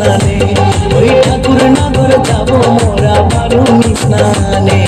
স্নানে। ওই ঠাকুর নগর যাব মোরা বারুনি স্নানে।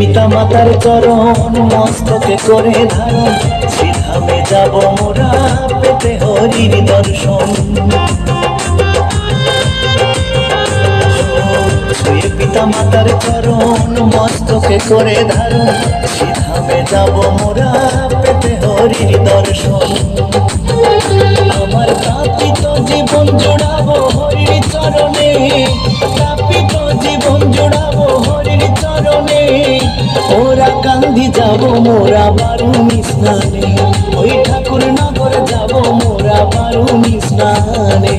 পিতা মাতার চরণ মস্তকে করে ধারণ। শ্রীধামে যাব মোরা পেতে হরির দর্শন। পিতা মাতার চরণ মস্তকে করে ধারণ। শ্রীধামে যাব মোরা পেতে হরির দর্শন। আমার তাপিত জীবন জোড়াবো হরির চরণে। ওরা কান্দি যাব মোরা বারুনি স্নানে। ওই ঠাকুর নগর যাব মোরা বারুনি স্নানে।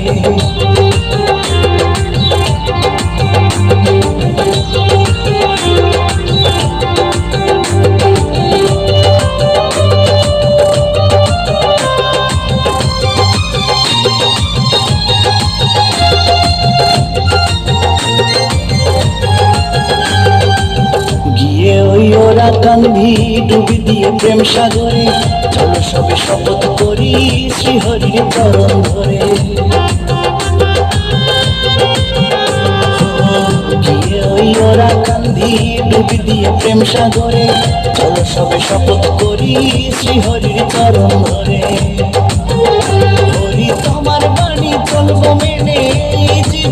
কান্দি ডুবি দিয়ে প্রেম সাগরে। চলো সবে শপথ করি শ্রীহরির চরণ ধরে। ওরা কান্দি ডুবি দিয়ে প্রেম সাগরে। চলো সবে শপথ করি শ্রীহরির চরণ ধরে।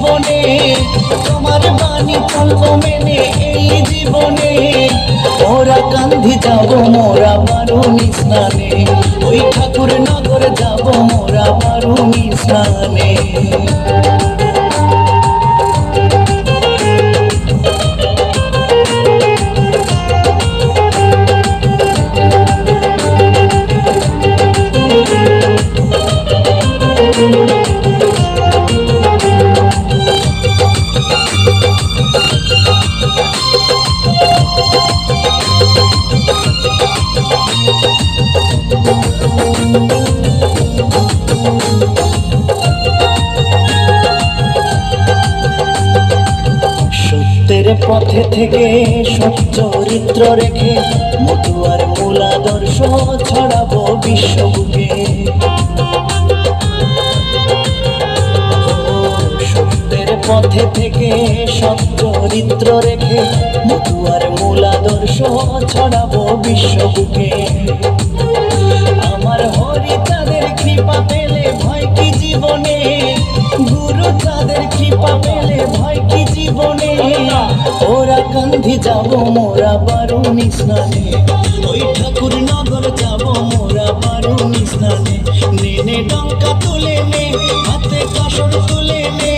জীবনে, তোমার বাণী চলবো মেনে এই জীবনে। ওরা কান্ধি যাব, মোরা বারুণী স্নানে। ওই ঠাকুর নগর যাব, মোরা বারুণী স্নানে। সত্যের পথে থেকে সচ্চরিত্র রেখে মতুয়ার মূলাদর্শ ছড়াবো বিশ্ববুকে সত্যের পথে থেকে সচ্চরিত্র রেখে মতুয়ার মূলাদর্শ ছড়াবো বিশ্ববুকে আমার হরি তাদের কৃপা পেলে ভয় কি জীবনে? গুরু তাদের কৃপা পেলে ভয় কি জীবনে? ওরা কান্ধি যাব, মোরা বারুনি স্নানে। ওই ঠাকুর নগর যাব, মোরা বারুনি স্নানে। নেনে ডঙ্কা তুলে নে, হাতে কাসর তুলে নে।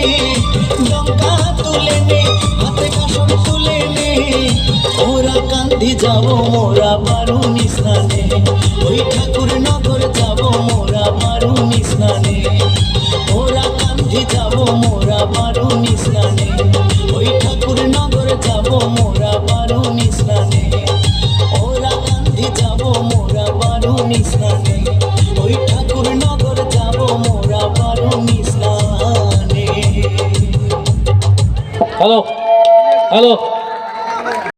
ডঙ্কা তুলে নে, হাতে কাসর তুলে কান্ধি যাব মোরা বারুনি স্নানে ওই ঠাকুর নগর যাব মোরা বারুনি স্নানে ওরা কান্ধি যাব মোরা বারুনি স্নানে ওই ঠাকুর নগর যাব মোরা বারুনি স্নানে ওরা কান্ধি যাব মোরা বারুনি স্নানে ওই ঠাকুর নগর যাব মোরা বারুনি স্নানে হ্যালো হ্যালো।